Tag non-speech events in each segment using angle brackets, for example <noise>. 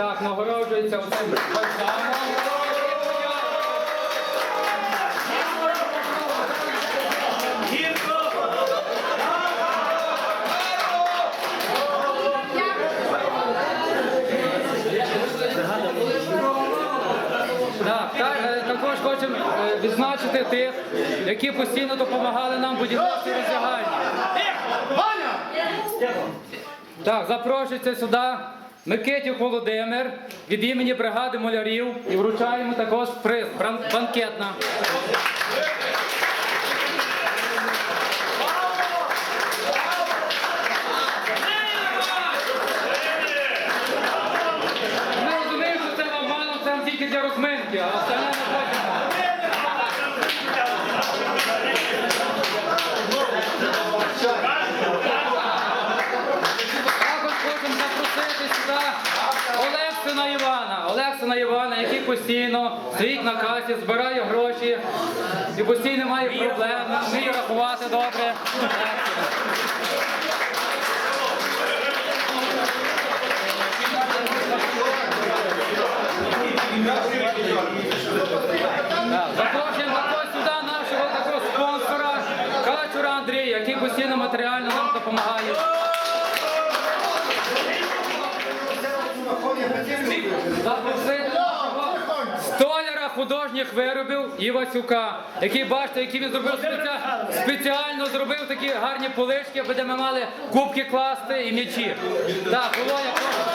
Так, нагороджується оцим бальзамом. Е, також хочемо е, відзначити тих, які постійно допомагали нам будівництві роздягальні. Так, запрошується сюди Микитів Володимир від імені бригади молярів і вручаємо також приз банкетна. Стоїть на касі, збирає гроші і постійно має проблем, вміє рахувати добре. Запрошуємо також сюди нашого такого спонсора Качура Андрія, який постійно матеріально нам допомагає. Запросити художніх виробів Івасюка, який бачите, який він зробив спеціально, спеціально зробив такі гарні полички, аби де ми мали кубки класти і м'ячі. Так, Володя, прошу.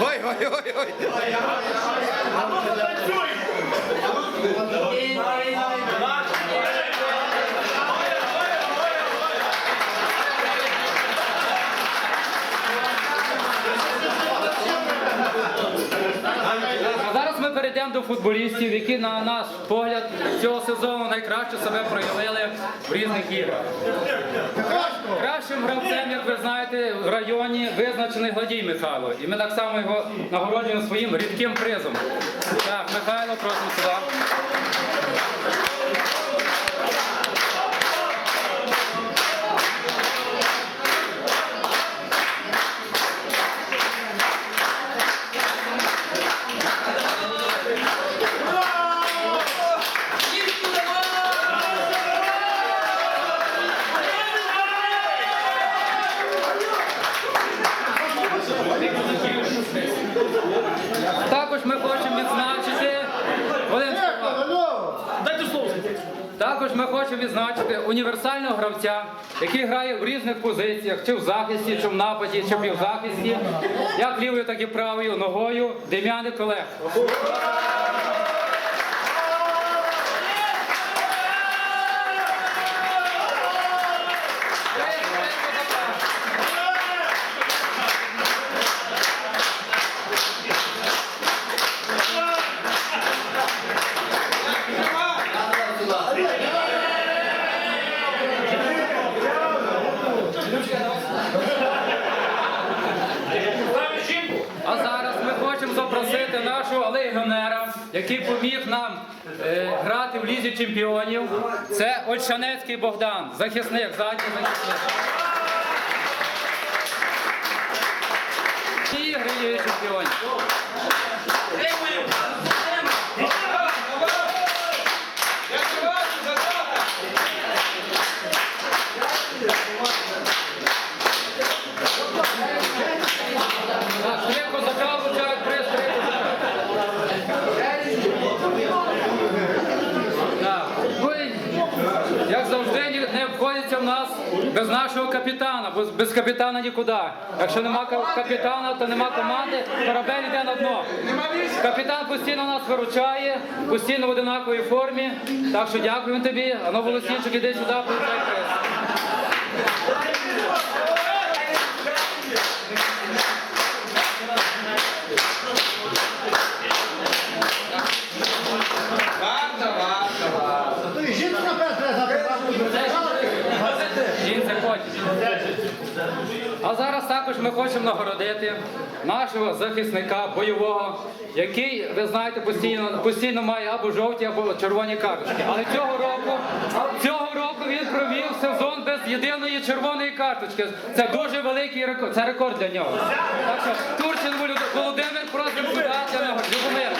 Ой, ой, ой, ой. А зараз ми перейдемо до футболістів, які на наш погляд цього сезону найкраще себе проявили в різних іграх. Кращим гравцем, як ви знаєте, в районі визначений Гладій Михайло. І ми так само його нагороджуємо своїм рідким призом. Так, Михайло, просимо сюди. Який грає в різних позиціях, чи в захисті, чи в нападі, чи в півзахисті, як лівою, так і правою ногою Дем'яник Олег. А зараз ми хочемо запросити нашого легіонера, який поміг нам е, грати в лізі чемпіонів. Це Ольшанецький Богдан, захисник, задній захисник. Всі ігри Ліги чемпіонів. Завжди, обходиться в нас без нашого капітана, бо без капітана нікуди. Якщо нема капітана, то нема команди, корабель йде на дно. Капітан постійно нас виручає, постійно в одинаковій формі. Так що дякуємо тобі. Ано ну, Волосінчик, іди сюди, приз. Ми хочемо нагородити нашого захисника бойового, який, ви знаєте, постійно, постійно має або жовті, або червоні карточки. Але цього року, цього року він провів сезон без єдиної червоної карточки. Це дуже великий рекорд. Це рекорд для нього. Так що Турчин Володимир- Володимир просимо сюди. Любомир.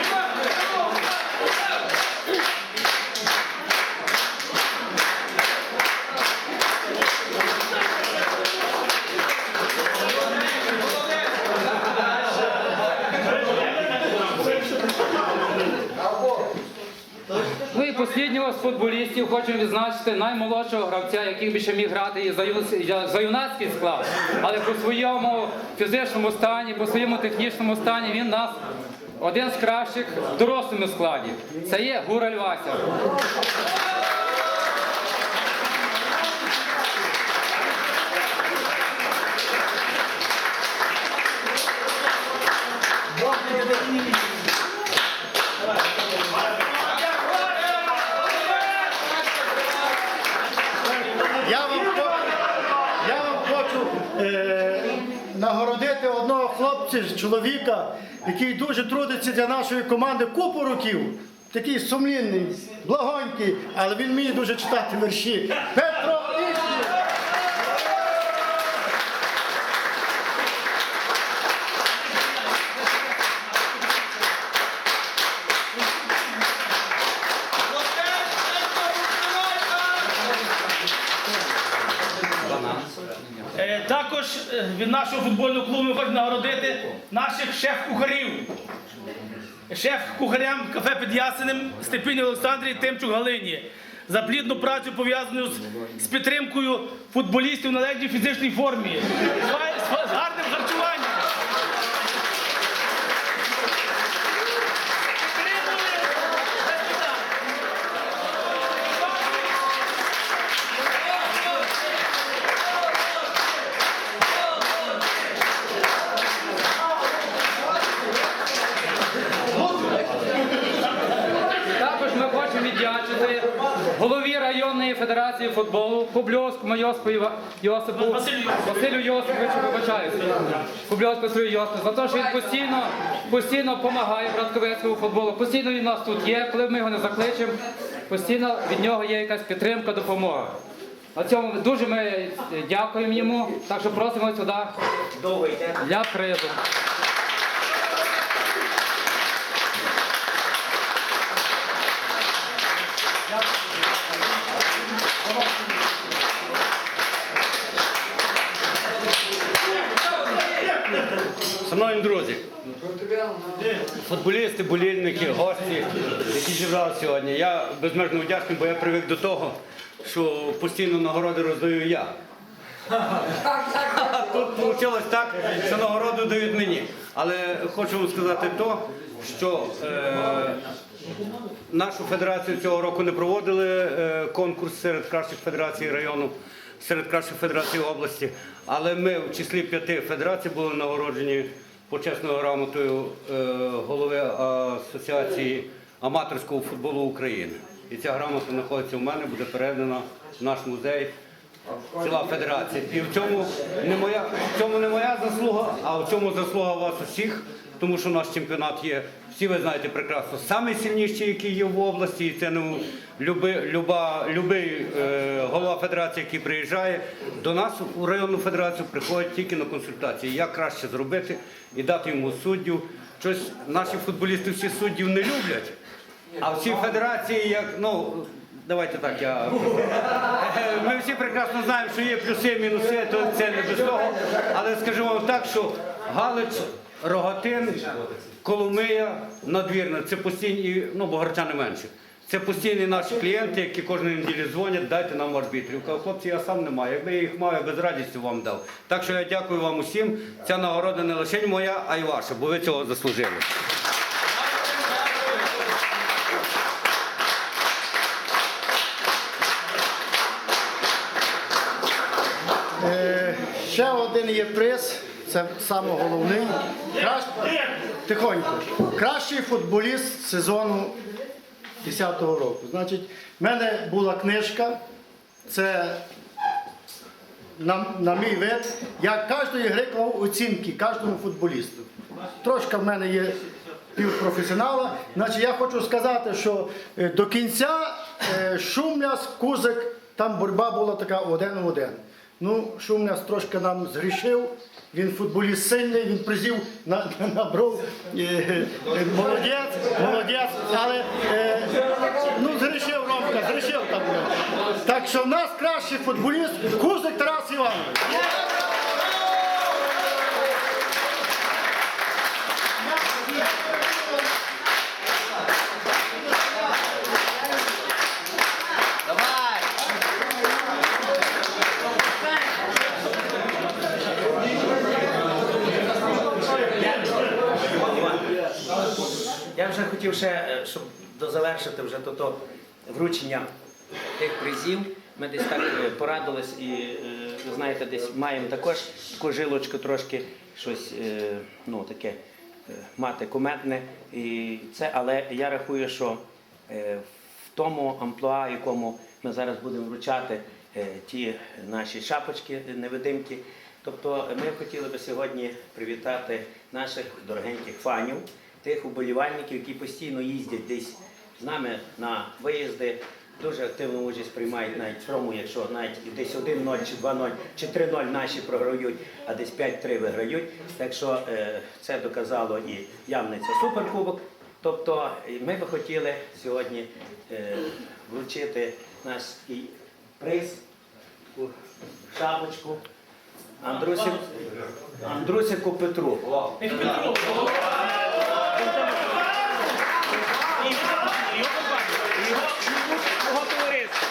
З футболістів хочемо відзначити наймолодшого гравця, який би ще міг грати і за юнацький склад. Але по своєму фізичному стані, по своєму технічному стані він нас один з кращих в дорослому складі. Це є Гураль Вася. Хлопця, чоловіка, який дуже трудиться для нашої команди купу років. Такий сумлінний, благонький, але він вміє дуже читати вірші. Петро Іщик! Е, Також е, від нашого футбольного клубу ми хочемо нагородити наших шеф-кухарів. Шеф-кухарям кафе під Ясенем Степіні Олександрі Тимчук Галині за плідну працю пов'язану з, з підтримкою футболістів на ледній фізичній формі, з гарним харчуванням. Федерації футболу Кубльовському Йосипу Іва- Йосипу Василю. Йосиповичу, вибачаюся. Кубльовському Василю Йосипу, за те, що він постійно, постійно допомагає братковецькому футболу. Постійно він у нас тут є, коли ми його не закличемо, постійно від нього є якась підтримка, допомога. На цьому дуже ми дякуємо йому, так що просимо сюди для призу. Шановні друзі, футболісти, болільники, гості, які зібрали сьогодні. Я безмежно вдячний, бо я привик до того, що постійно нагороди роздаю я. <laughs> Тут вийшло так, що нагороду дають мені. Але хочу вам сказати то, що е, нашу федерацію цього року не проводили е, конкурс серед кращих федерацій району, серед кращих федерацій області. Але ми в числі п'яти федерацій були нагороджені почесною грамотою е, голови Асоціації аматорського футболу України. І ця грамота знаходиться у мене, буде передана в наш музей ціла федерація. І в цьому не моя, в цьому не моя заслуга, а в цьому заслуга вас усіх, тому що наш чемпіонат є, всі ви знаєте прекрасно, найсильніший, який є в області, і це ну, люби, люба, любий е, голова федерації, який приїжджає до нас у районну федерацію, приходить тільки на консультації, як краще зробити і дати йому суддю. Щось наші футболісти всі суддів не люблять. А всі федерації, як ну давайте так, я <laughs> ми всі прекрасно знаємо, що є плюси, мінуси, то це не без того. Але скажу вам так, що Галич, Рогатин, Коломия, Надвірна це постійні, ну Богарчани менше. Це постійні наші клієнти, які кожної неділі дзвонять, дайте нам арбітрів. Кажу, хлопці, я сам не маю. Якби я їх мав, я без радістю вам дав. Так що я дякую вам усім. Ця нагорода не лише моя, а й ваша, бо ви цього заслужили. Е, ще один є приз, це саме головний. Тихонько. Кращий футболіст сезону 10-го року. Значить, в мене була книжка, це на, на мій вид, я кожної гри клав оцінки, кожному футболісту. Трошки в мене є півпрофесіонала. Значить, я хочу сказати, що е, до кінця е, Шумляс, Кузик, там боротьба була така один в один. Ну, Шумляс трошки нам згрішив. Він футболіст сильний, він призів на, на, набрав. Е, е, молодець, молодець. Але е, ну, згрішив Ромка, згрішив там. Так що в нас кращий футболіст Кузик Тарас Іванович. Я вже хотів ще, е, щоб дозавершити вже то, то вручення тих призів. Ми десь так е, порадились і, е, ви знаєте, десь маємо також таку жилочку трошки щось ну, таке мати куметне. І це, але я рахую, що в тому амплуа, якому ми зараз будемо вручати ті наші шапочки невидимки. Тобто ми хотіли би сьогодні привітати наших дорогеньких фанів, тих уболівальників, які постійно їздять десь з нами на виїзди, дуже активну участь приймають навіть в тому, якщо навіть десь 1-0 чи 2-0 чи 3-0 наші програють, а десь 5-3 виграють. Так що е, це доказало і Ямниця Суперкубок. Тобто ми би хотіли сьогодні е, вручити наш і приз, таку шапочку. Андрусик, Андрусику Петру. І його компанію, його, його товариство.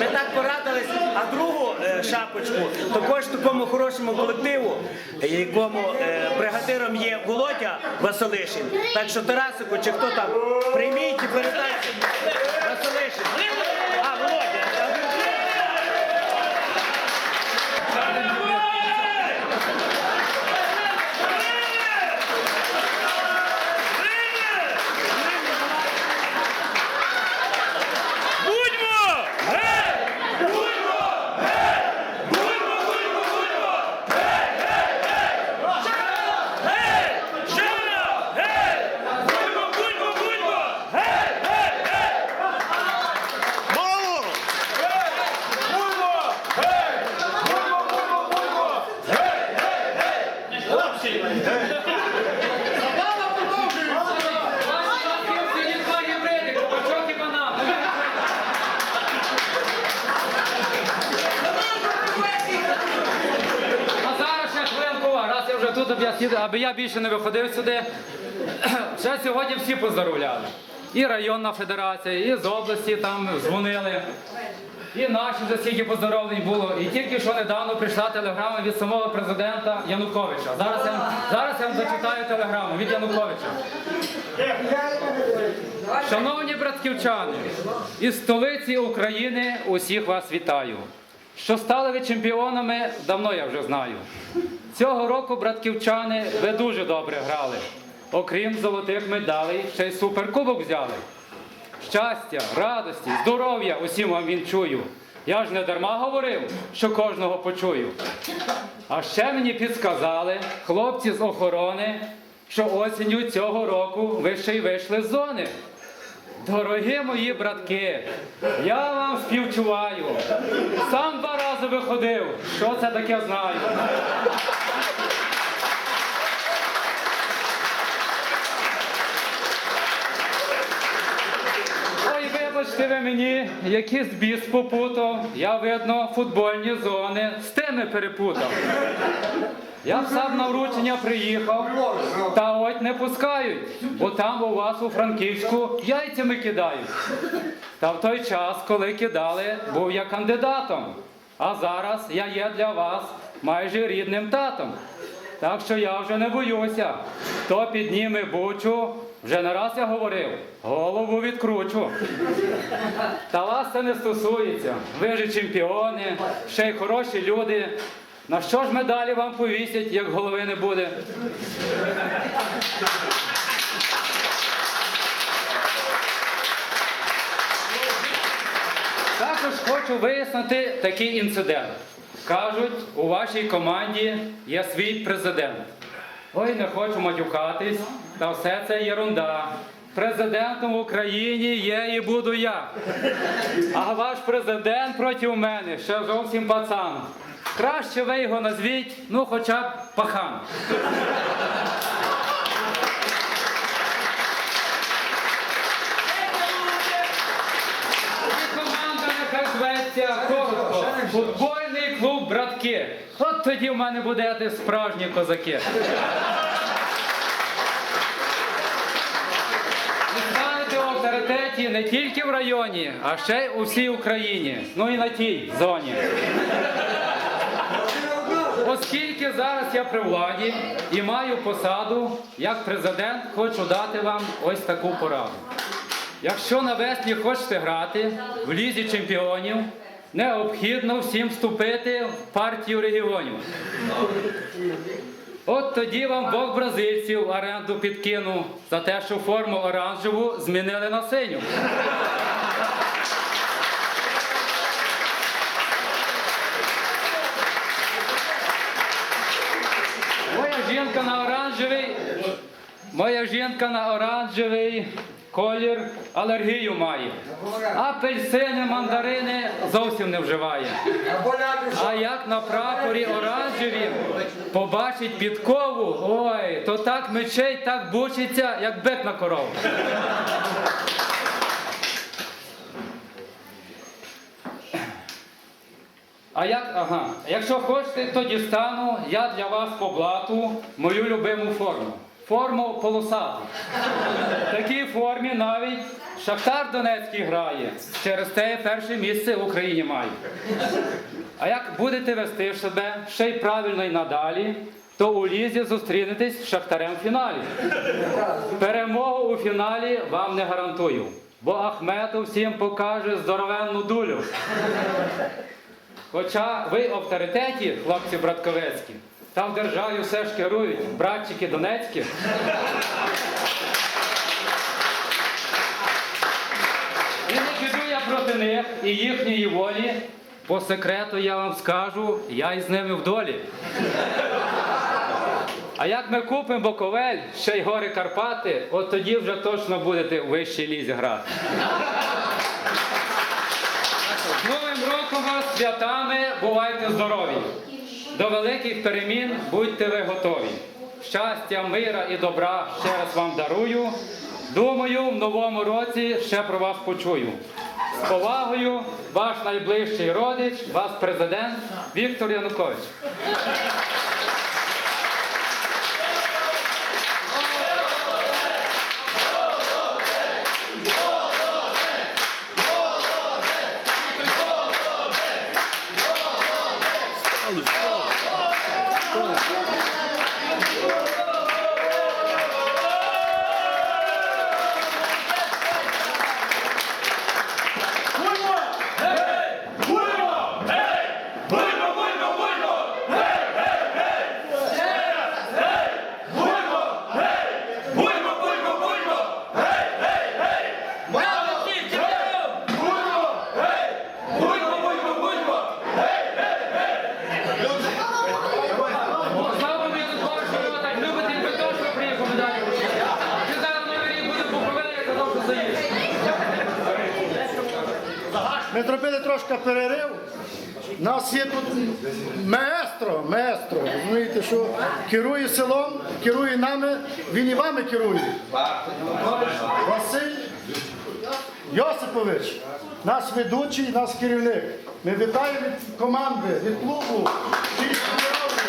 Ми так порадились, а другу е, шапочку також такому хорошому колективу, якому е, бригадиром є Володя Василишин. Так що Тарасику, чи хто там, прийміть і передайте аби я, більше не виходив сюди. <clears throat> Ще сьогодні всі поздоровляли. І районна федерація, і з області там дзвонили. І наші вже скільки поздоровлень було. І тільки що недавно прийшла телеграма від самого президента Януковича. Зараз я, зараз я вам зачитаю телеграму від Януковича. Шановні братківчани, із столиці України усіх вас вітаю. Що стали ви чемпіонами, давно я вже знаю. Цього року, братківчани, ви дуже добре грали. Окрім золотих медалей, ще й суперкубок взяли. Щастя, радості, здоров'я усім вам вінчую. Я ж не дарма говорив, що кожного почую. А ще мені підсказали хлопці з охорони, що осінню цього року ви ще й вийшли з зони. Дорогі мої братки, я вам співчуваю. Сам два рази виходив. Що це таке знаю? Ой, вибач, ви мені якийсь біс попутав, я видно футбольні зони з тими перепутав. Я сам на вручення приїхав, та от не пускають, бо там у вас у Франківську яйцями кидають. Та в той час, коли кидали, був я кандидатом. А зараз я є для вас майже рідним татом. Так що я вже не боюся. Хто підніме бучу, вже не раз я говорив, голову відкручу. Та вас це не стосується. Ви ж чемпіони, ще й хороші люди. На що ж медалі вам повісять, як голови не буде? Також хочу вияснити такий інцидент. Кажуть, у вашій команді є свій президент. Ой, не хочу матюкатись, та все це єрунда. Президентом в Україні є і буду я. А ваш президент проти мене ще зовсім пацан. Краще ви його назвіть, ну хоча б пахан. Команда нехай зветься. Футбольний клуб братки. Тоді в мене будете справжні козаки. В авторитеті не тільки в районі, а ще й у всій Україні. Ну і на тій зоні. Оскільки зараз я при владі і маю посаду, як президент, хочу дати вам ось таку пораду. Якщо навесні хочете грати в лізі чемпіонів, необхідно всім вступити в партію регіонів. От тоді вам Бог бразильців оренду підкинув за те, що форму оранжеву змінили на синю. Моя жінка на оранжевий. Моя жінка на оранжевий колір алергію має. Апельсини, мандарини зовсім не вживає. А як на прапорі оранжеві побачить підкову, ой, то так мечей, так бучиться, як бик на корову. А як, ага, якщо хочете, то дістану я для вас по блату мою любиму форму. Форму полосату. В такій формі навіть Шахтар Донецький грає. Через те перше місце в Україні має. А як будете вести себе ще й правильно й надалі, то у лізі зустрінетесь з Шахтарем в фіналі. Перемогу у фіналі вам не гарантую, бо Ахметов всім покаже здоровенну дулю. Хоча ви авторитеті, хлопці братковецькі, та в державі все ж керують братчики Донецькі. І не піду я проти і їхньої волі. По секрету я вам скажу, я із ними в долі. А як ми купимо Боковель, ще й гори Карпати, от тоді вже точно будете в вищій лізі грати. З Новим роком вас святами бувайте здорові. До великих перемін будьте ви готові. Щастя, мира і добра ще раз вам дарую. Думаю, в новому році ще про вас почую. З повагою, ваш найближчий родич, ваш президент Віктор Янукович. Зробили трошки перерив. У нас є тут маестро, маестро, розумієте, що керує селом, керує нами, він і вами керує. Василь Йосипович. Наш ведучий, наш керівник. Ми вітаємо від команди, від клубу. «Київської Равни».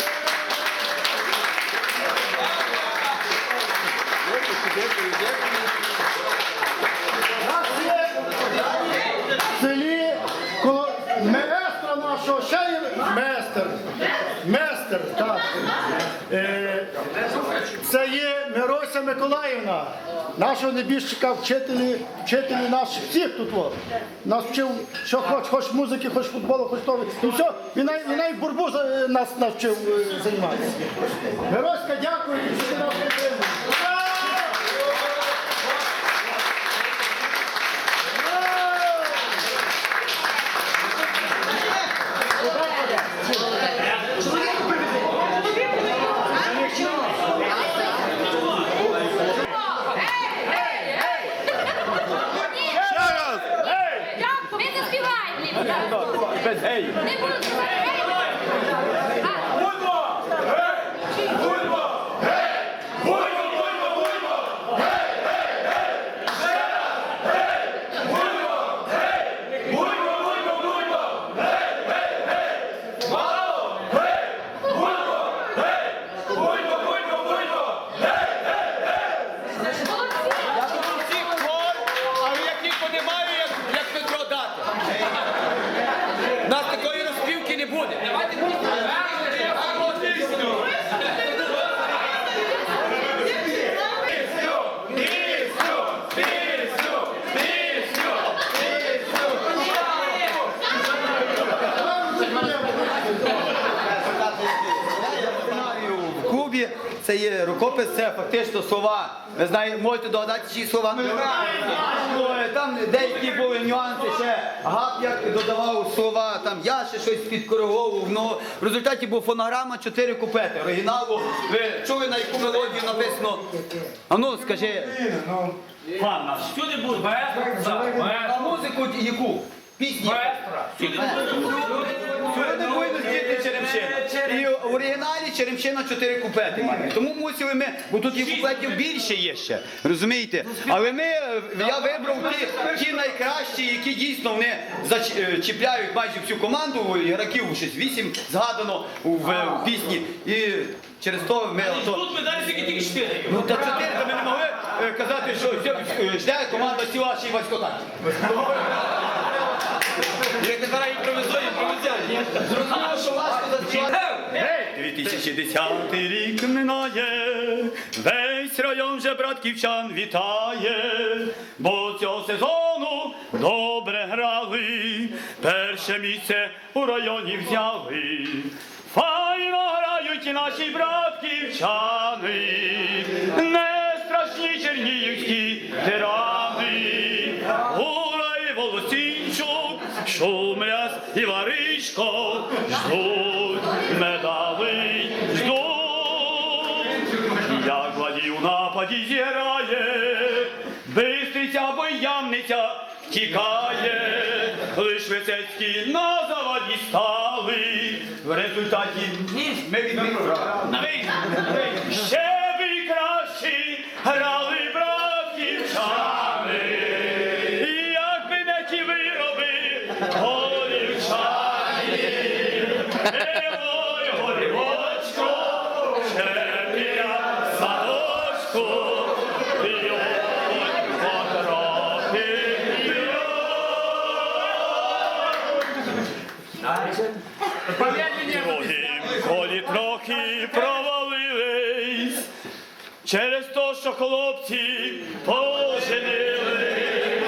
У нас є в селі коло маестра нашого, ще є местер. Местер, так. Е, це є Мирося Миколаївна, нашого небіжчика, вчителі, вчителі наших всіх тут. О. Нас вчив, що хоч, хоч музики, хоч футболу, хоч того. І все, він навіть, навіть бурбу нас навчив е, займатися. Мироська, дякую, що ти нас підтримуєш. Ще раз! Ми заспіваємо. Не буду співати. Але як ніхто не має, як, як Петро дати. У нас такої розпівки не буде. В клубі це є це фактично слова. Ви знаєте, можете догадати, чиї слова? Ну, е, Там деякі були нюанси, ще гап як додавав слова, там я ще щось підкориговував. Ну, в результаті була фонограма 4 купети. Оригіналу. Ви чули на яку мелодію написано? А ну скажи. Пан наш. Сюди буде. Маестро. А музику яку? Пісні. Сюди буде. І в оригіналі Черемшина 4 куплети має. Тому мусили ми, бо тут і куплетів більше є ще. Розумієте? Але ми, е, я вибрав ті, ті найкращі, які дійсно вони зач- е, чіпляють майже всю команду, ігроків щось вісім згадано в, в пісні. І через то ми. ото- Тут медалі тільки тільки чотири. Ну та чотири, то ми не могли е, казати, що все, е, жде команда ціла ще й Васько так. Як не зараз імпровізує, імпровізує. Зрозуміло, що важко заспівати. 2010 рік минає, весь район же братківчан вітає, бо цього сезону добре грали, перше місце у районі взяли. Файно грають наші братківчани, не страшні чернігівські тирани. Гула і Волосінчук, Шумляс і Варишко. Ждуть нападі зіграє, бистриця боямниця втікає, лиш Висецькі на заводі стали. В результаті ми відмінили. Ще би краще грали Колі трохи провалились, через то, що хлопці поженили,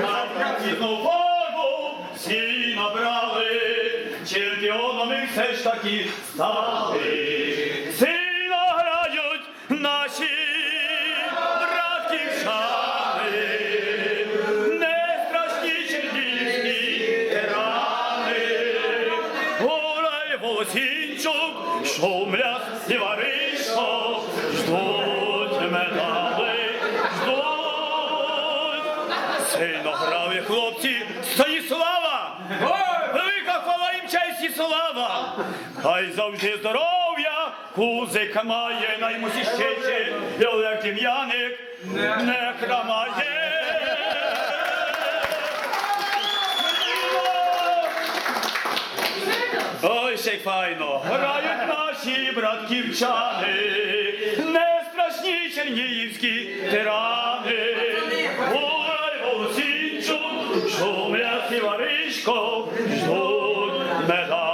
на практичну форму всі набрали, чемпіонами все ж таки стали. слава, хай завжди здоров'я, кузика має наймусіщичі, і Олег Дем'яник не храмає. Ой, ще й файно, грають наші братківчани, не страшні чернігівські тирани. Гуляй, волосінчу, шумлять і варишко, ждуть медалі.